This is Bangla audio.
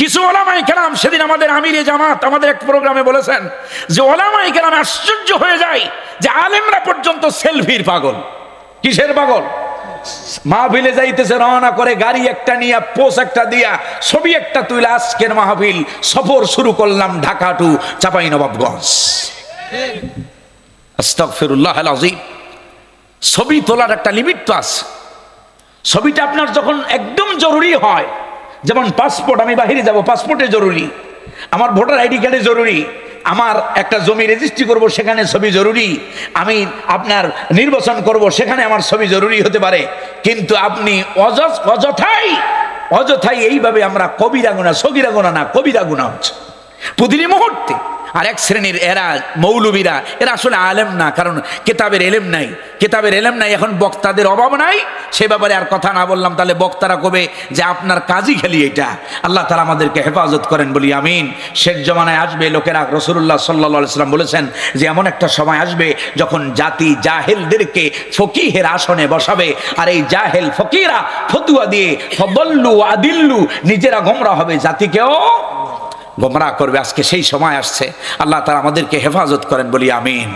কিছু ওলামাই কেরাম সেদিন আমাদের আমিরে জামাত আমাদের এক প্রোগ্রামে বলেছেন যে ওলামাই কেরাম আশ্চর্য হয়ে যায় যে আলেমরা পর্যন্ত সেলফির পাগল। কিসের পাগল? মাহফিলে যাইতেছে, রওনা করে গাড়ি একটা নিয়ে পোস একটা দিয়া, ছবি একটা তুলে আজকের মাহফিল, সফর শুরু করলাম ঢাকা টু চাপাই নবাবগঞ্জ ছবি তোলার একটা লিমিট তো আছে। ছবিটা আপনার যখন একদম জরুরি হয় যেমন পাসপোর্ট আমি বাহিরে যাব পাসপোর্টে জরুরি। আমার ভোটার আইডি কার্ডে জরুরি। আমার একটা জমি রেজিস্ট্রি করব, সেখানে ছবি জরুরি। আমি আপনার নির্বাচন করব, সেখানে আমার ছবি জরুরি হতে পারে। কিন্তু আপনি অযথ, অযথাই অযথাই এইভাবে আমরা কবিরা গুণা সগিরা গুণা না কবিরা গুণা হচ্ছে। প্রতিটি মুহূর্তে আর এক শ্রেণির এরা মৌলবীরা, এরা আসলে আলেম না, কারণ কেতাবের এলেম নাই। কেতাবের এলেম নাই, এখন বক্তাদের অভাব নাই। সে ব্যাপারে আর কথা না বললাম, তাহলে বক্তারা কবে যে আপনার কাজই খেলি এটা? আল্লাহ তালা আমাদেরকে হেফাজত করেন, বলি আমিন। শেষ জমানায় আসবে লোকেরা রসুল্লাহ সাল্লা সাল্লাম বলেছেন যে, এমন একটা সময় আসবে যখন জাতি জাহেলদেরকে ফকিহের আসনে বসাবে, আর এই জাহেল ফকিরা ফতুয়া দিয়ে ফবল্লু আদিল্লু, নিজেরা গোমরা হবে জাতিকেও গোমরা করবে আজকে সেই সময় আসছে। আল্লাহ তারা আমাদেরকে হেফাজত করেন বলি আমিন।